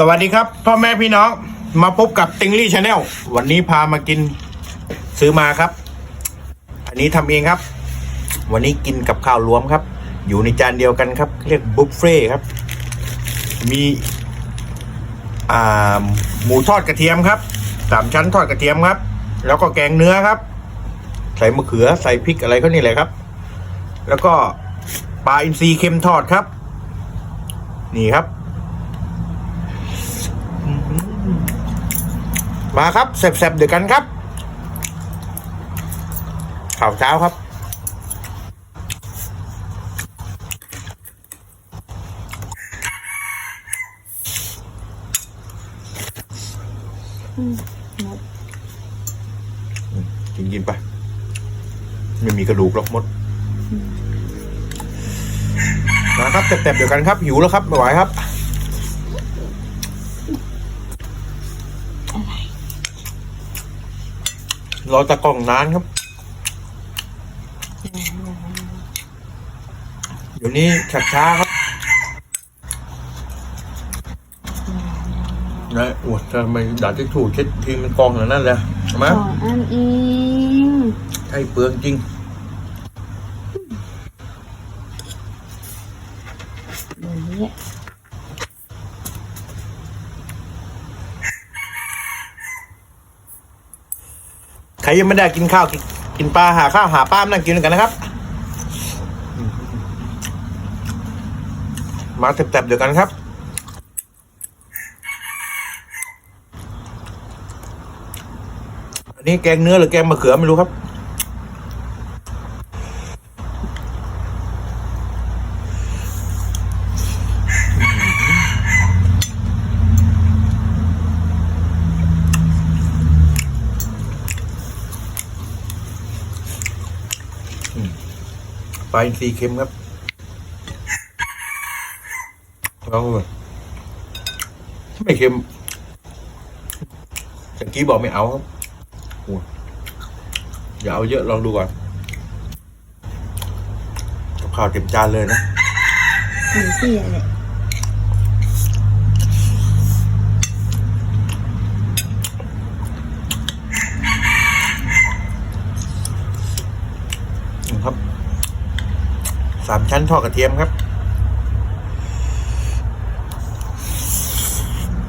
สวัสดีครับพ่อแม่พี่น้องมาพบกับติงลี่ชาแนลวันนี้พามากินซื้อมาครับ อันนี้ทำเองครับ วันนี้กินกับข้าวรวมครับ อยู่ในจานเดียวกันครับ เรียกบุฟเฟ่ครับ มีอ่าหมูทอดกระเทียมครับสามชั้นทอดกระเทียมครับ แล้วก็แกงเนื้อครับ ใส่มะเขือใส่พริกอะไรก็นี่แหละครับ แล้วก็ปลาอินทรีเค็มทอดครับ นี่ครับ มาครับแซ่บๆเดี๋ยวกันครับข่าวเช้าครับ กินกินไป ไม่มีกระดูกหรอกมดมาครับแซ่บๆเดี๋ยวกันครับ หิวแล้วครับไม่ไหวครับ รอตะกล่องนานครับ เดี๋ยวนี้ชักช้าครับนะอวดจะไม่ด่าที่ถูกเช็ดทีมันกองอย่างนั้นเลยใช่ไหมองอันเองใช่เปลืองจริงอย่างนี้ ครยังไม่ได้กินข้าวกินปลาหาข้าวหาปลามานั่งกินกันนะครับ มาเต็บๆเดียวกันครับอันนี้แกงเนื้อหรือแกงมะเขือไม่รู้ครับ ลาอินทรีเค็มครับลองดูก่อนไม่เค็มตะกี้บอกไม่เอาครับโอ้ยอย่าเอาเยอะลองดูก่อนกับข้าวเต็มจานเลยนะหนึ่งที่อะไรนี่ครับ สามชั้นทอดกระเทียมครับ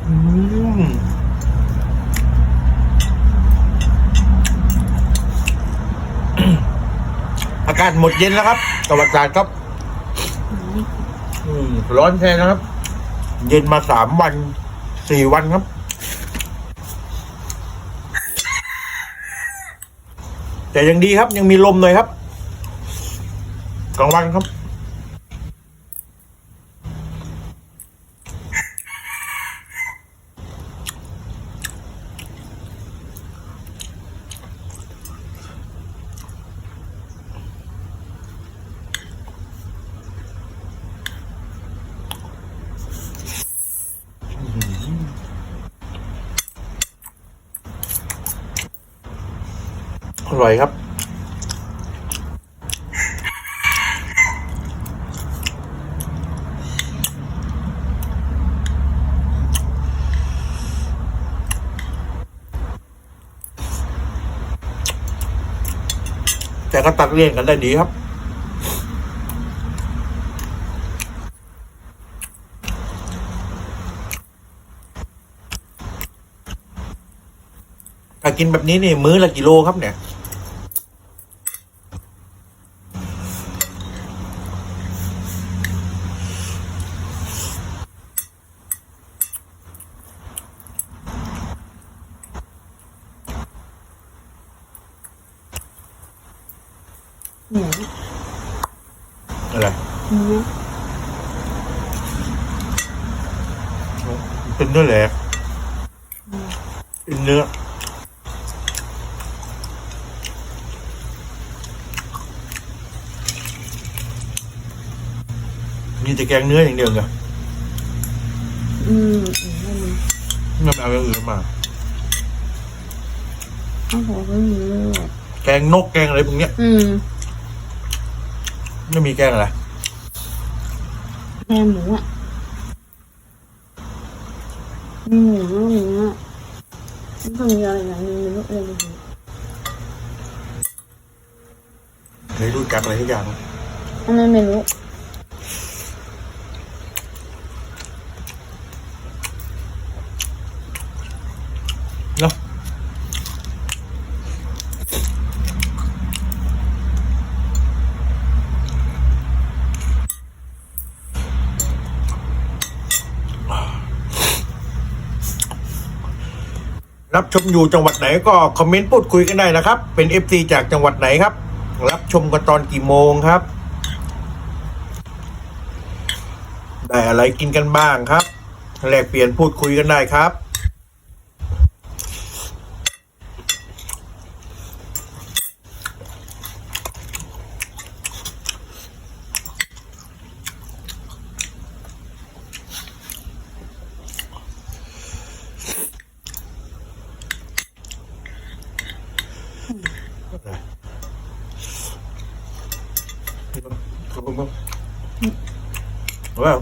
อืมอากาศหมดเย็นแล้วครับตวันตกครับอืมร้อนแท้นะครับ เย็นมาสามวันสี่วันครับ แต่ยังดีครับ ยังมีลมหน่อยครับ กลางวันครับอร่อยครับ แต่ก็ตัดเลี่ยงกันได้ดีครับ ถ้ากินแบบนี้นี่มื้อละกิโลครับเนี่ย อะไรเนื้อเป็นเนื้อแหลกเป็นเนื้อมีแต่แกงเนื้ออย่างเดียวไงอืมอืมไม่มีไม่เอาอย่างอื่นมาโอ้โหไม่มีเลยแกงนกแกงอะไรพวกเนี้ย อืม ไม่มีแกงอะไรแค่หมูอะมีหมูก็มีอะมันต้องมีอะไรอย่างหนึงไม่รู้อะไรไม่รู้ไม่รู้จักอะไรทุกอย่างอันนั้นไม่รู้เนาะ รับชมอยู่จังหวัดไหนก็คอมเมนต์พูดคุยกันได้นะครับ เป็น FC จากจังหวัดไหนครับ รับชมกันตอนกี่โมงครับ ได้อะไรกินกันบ้างครับแลกเปลี่ยนพูดคุยกันได้ครับ ว้า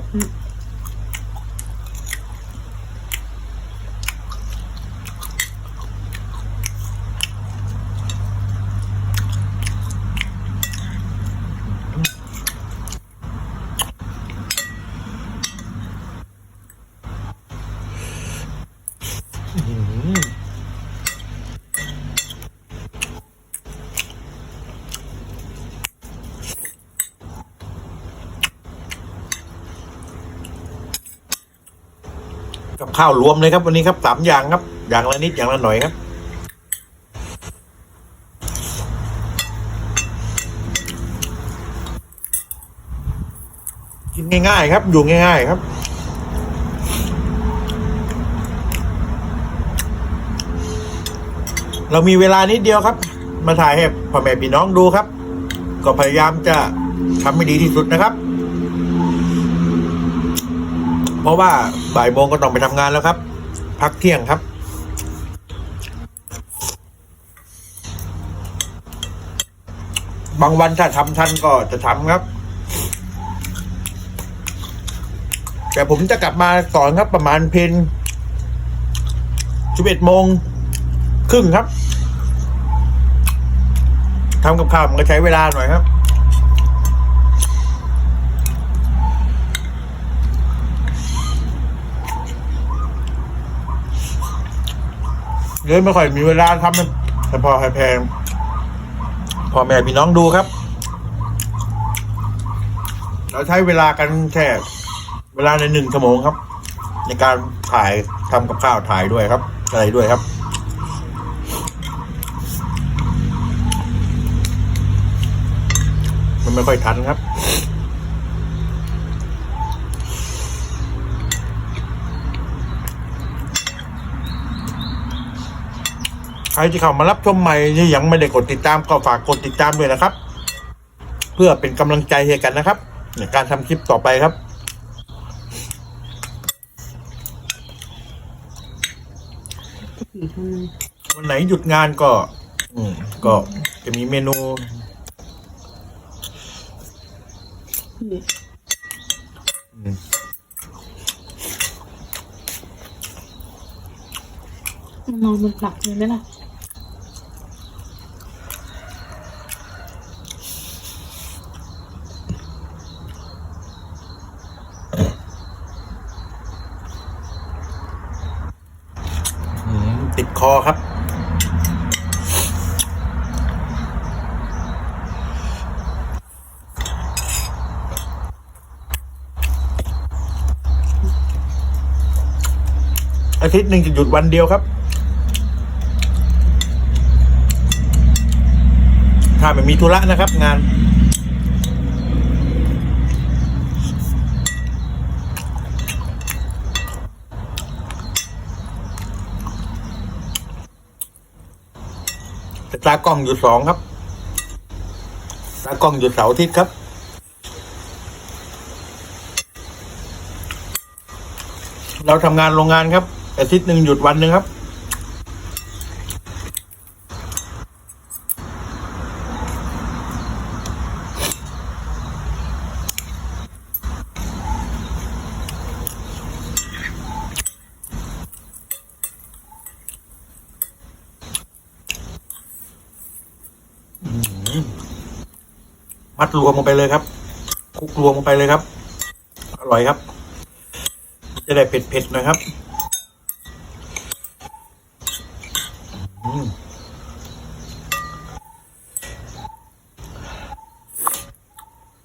กับข้าวรวมเลยครับ วันนี้ครับสามอย่างครับ อย่างละนิดอย่างละหน่อยครับ กินง่ายๆครับ อยู่ง่าย ๆ ครับเรามีเวลานิดเดียวครับ มาถ่ายให้พ่อแม่พี่น้องดูครับ ก็พยายามจะทำให้ดีที่สุดนะครับ เพราะว่าบ่ายโมงก็ต้องไปทำงานแล้วครับ พักเที่ยงครับ บางวันถ้าทำทันก็จะทำครับ แต่ผมจะกลับมาก่อนครับประมาณเพนสิบเอ็ดโมงครึ่งครับทำกับข้าวมันก็ใช้เวลาหน่อยครับ เลยไม่ค่อยมีเวลาทำแต่พอแพงพ่อแม่พี่น้องดูครับ เราใช้เวลากันแค่เวลาในหนึ่งชั่วโมงครับ ในการถ่ายทำกับข้าวถ่ายด้วยครับ อะไรด้วยครับมันไม่ค่อยทันครับ ใครที่เข้ามารับชมใหม่ที่ยังไม่ได้กดติดตามก็ฝากกดติดตามด้วยนะครับ เพื่อเป็นกำลังใจให้กันนะครับ ในการทำคลิปต่อไปครับอีกคนนึงวันไหนหยุดงานก็ อืมก็จะมีเมนูนี่อืมมันนอนบนตักเลยไหมล่ะ อืมติดค อครับอาทิตย์หนึ่งจะหยุดวันเดียวครับ ถ้าไม่มีธุระนะครับงาน ตากล้องอยู่สองครับ ตากล้องอยู่เสาร์อาทิตย์ครับ เราทำงานโรงงานครับอาทิตย์หนึ่งหยุดวันหนึ่งครับ มัดรวมลงไปเลยครับคลุกรวมลงไปเลยครับ อร่อยครับ จะได้เผ็ดๆหน่อยครับ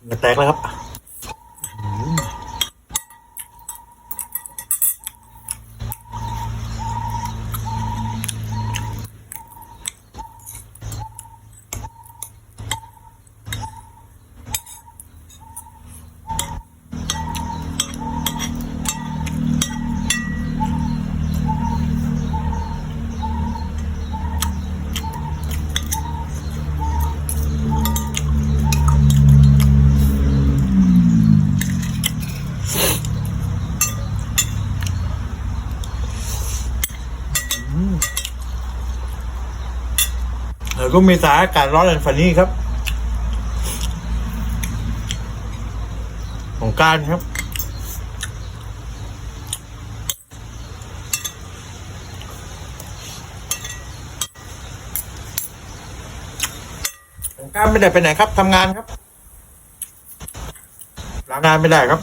เหงื่อแตกแล้วครับ แล้วก็มีสานอากาศร้อนแรงฝันนี้ครับ ของการครับของการไม่ได้ไปไหนครับทำงานครับลางานไม่ได้ครับ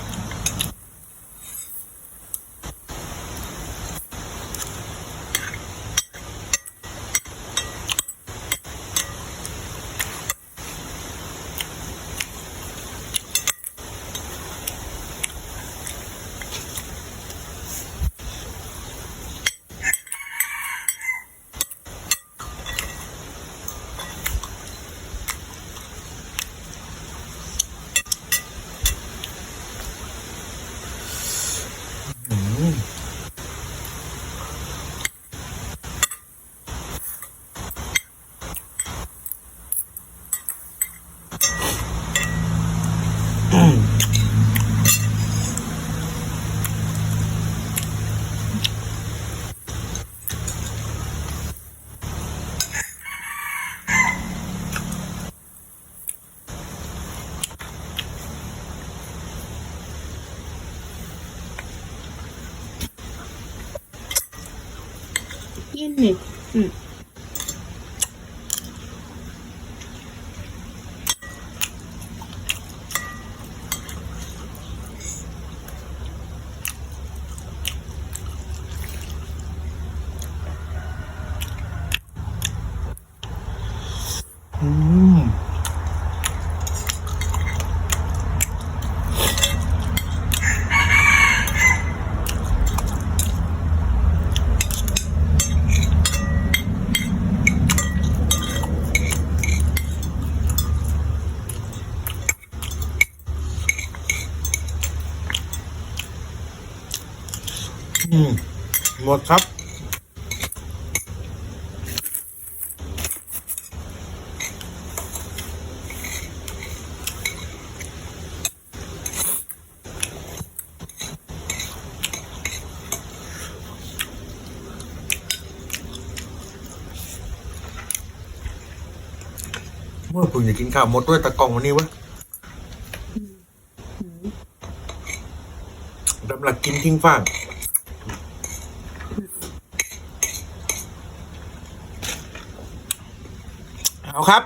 กินนี่อื หมดครับ เมื่อคุณจะกินข้าวหมดด้วยตะกล่องวันนี้วะดำลักกินทิ้งฟ้าง เอาครับ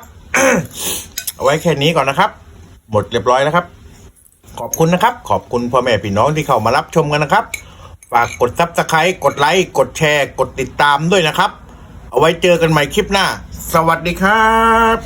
เอาไว้แค่นี้ก่อนนะครับ หมดเรียบร้อยแล้วครับ ขอบคุณนะครับ ขอบคุณพ่อแม่พี่น้องที่เข้ามารับชมกันนะครับ ฝากกดซับสไครต์กดไลค์ กดแชร์ กดติดตามด้วยนะครับ เอาไว้เจอกันใหม่คลิปหน้า สวัสดีครับ